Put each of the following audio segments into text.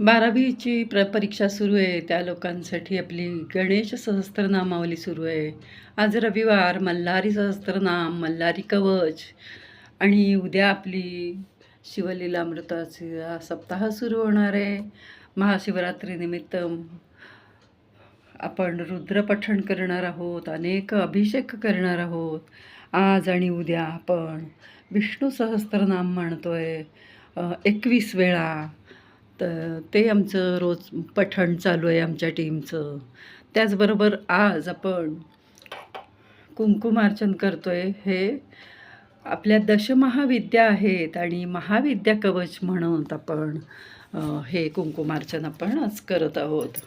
बारावीची प्र परीक्षा सुरू आहे. त्या लोकांसाठी आपली गणेश सहस्त्रनामावली सुरू आहे. आज रविवार मल्हारी सहस्त्रनाम मल्हारी कवच आणि उद्या आपली शिवलीलामृताचा सप्ताह सुरू होणार आहे. महाशिवरात्रीनिमित्त आपण रुद्रपठण करणार आहोत. अनेक अभिषेक करणार आहोत. आज आणि उद्या आपण विष्णू सहस्त्रनाम आहे एकवीस वेळा. तर ते आमचं रोज पठण चालू आहे आमच्या टीमचं. त्याचबरोबर आज आपण कुंकुमार्चन करतो आहे हे आपल्या दशमहाविद्या आहेत आणि महाविद्या कवच म्हणून आपण हे कुंकुमार्चन आपण आज करत आहोत.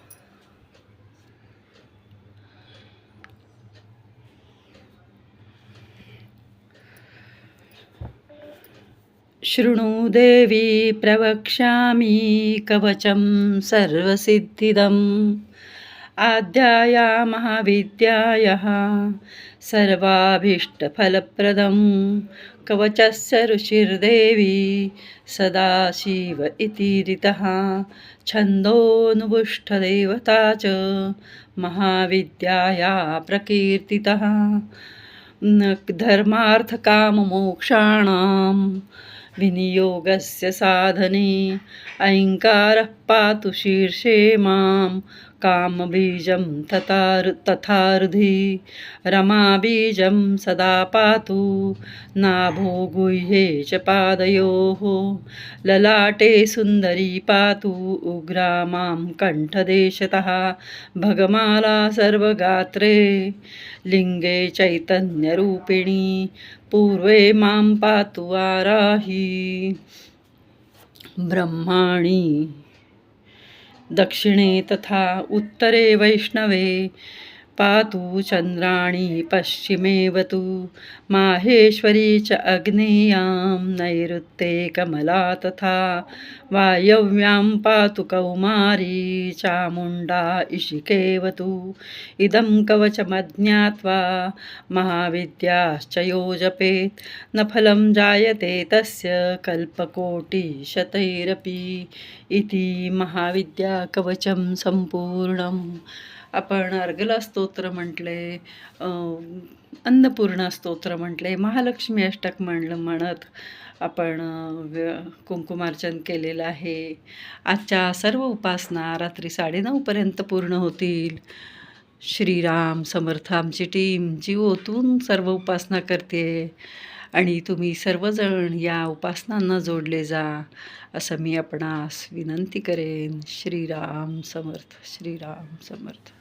शृणु देवी प्रवक्ष्यामि कवचं सर्वसिद्धिदम्। आद्याया महाविद्यायाः सर्वाभीष्टफलप्रदं कवचस्य ऋषिर्देवी सदाशिव इति ऋतः। छन्दोऽनुबुष्ठदेवता च महाविद्याया प्रकीर्तितः। न धर्मार्थकाममोक्षाणां विनियोगस्य साधने। ऐङ्कारः पातु शीर्षे मां कामबीजं तथार् तथार्धि रमाबीजं सदा पातु नाभो गुह्ये च पादयोः ललाटे सुन्दरी पातु उग्रा मां कण्ठदेशतः भगमाला सर्वगात्रे लिङ्गे चैतन्यरूपिणी पूर्वे मां पातु वाराही ब्रह्माणि दक्षिणे तथा उत्तरे वैष्णवे। पातु चन्द्राणि पश्चिमेवतु माहेश्वरी च अग्नेयां नैऋत्ये कमला तथा वायव्यां पातु कौमारी चामुण्डा इशिकेवतु इदं कवचमज्ञात्वा महाविद्याश्च यो जपेत् न फलं जायते तस्य कल्पकोटिशतैरपि. इति महाविद्याकवचं सम्पूर्णम् आपण अर्गला स्तोत्र म्हटले अन्नपूर्णा स्तोत्र म्हटले महालक्ष्मी अष्टक म्हणलं म्हणत आपण व्य- कुंकुमार्चन केलेलं आहे. आजच्या सर्व उपासना रात्री साडेनऊपर्यंत पूर्ण होतील. श्रीराम समर्थ आमची टीम जी ओतून सर्व उपासना करते आणि तुम्ही सर्वजण या उपासनांना जोडले जा असं मी आपणास विनंती करेन. श्रीराम समर्थ श्रीराम समर्थ.